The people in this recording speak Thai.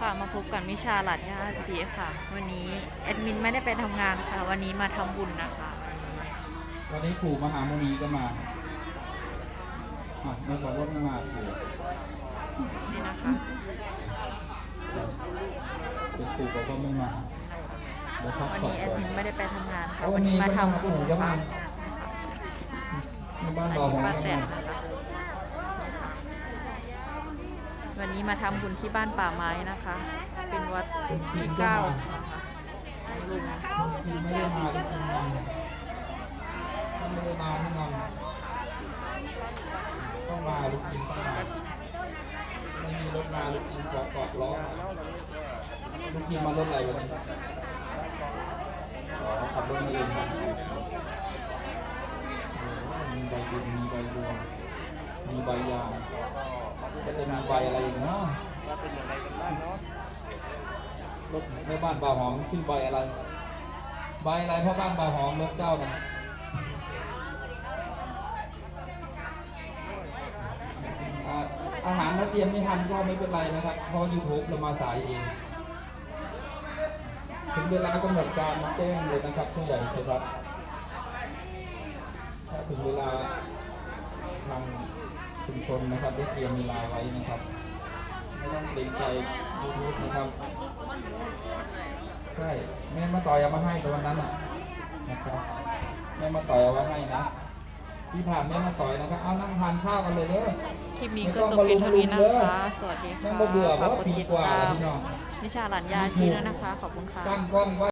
ค่ะมาพบกับมิชาหลัดยาชีค่ะ วันนี้แอดมินไม่ได้ไปทำงานค่ะ วันนี้มาทำบุญนะคะวันนี้ครูมหาโมนีก็มาอะไม่บอกว่าไม่มาครูนี่นะคะ เป็นครูบอกว่าไม่มาเดี๋ยวพักวันผ่อนนี้แอดก่อนมินไม่ได้ไปทำงานค่ะเอาวัวันนนี้นี้มาทำบุญก็มาค่ะในบ้าอันนเรานี้ของป้าเราแตนนะคะ วันนี้มาทำบุญที่บ้านป่าไม้นะคะ เป็นวัดที่เก้านะคะลุงไม่ได้มาไม่ได้มาที่นอนต้องมาลูกกินต้องมาไม่มีรถมาลูกกินขอเกาะล้อลูกกินมารถอะไรวันนี้ขับรถมาเองมีใบบุญมีใบบัวมีใบยา ก็จะมีใบอะไรอีกเนาะรถแม่บ้านบ่าวหอมชื่อใบอะไร ใบอะไรพ่อบ้านบ่าวหอมรถเจ้านะอาอาหารถ้าเตรียมไม่ทันก็ไม่เป็นไรนะครับ เพราะ YouTube เรามาสายเอง ถึงเวลากำหนดการแจ้งเลยนะครับผู้ใหญ่สุรัตถ้าถึงเวลาทาง ชุมชนนะครับได้เตรียมเวลาไว้นะครับไม่ต้องเกรงใจ YouTube นะครับใช่แม่มาต่อยเอามาให้ตอนนั้นน่ะนะครับแม่มาต่อยเอามาให้นะที่ผ่านแม่มาต่อยนะครับเอานั่งทานข้าวกันเลยเด้อคลิปนี้ก็จบเพียงเท่านี้นะคะ สวัสดีแม่ค่ะงบ่เบื่อเพฝากราะกดปีติดกว่าตามพี่น้องนิชาหลันยาชีด้วยนะคะ ขอบคุณค่ะตั้งกล้องไว้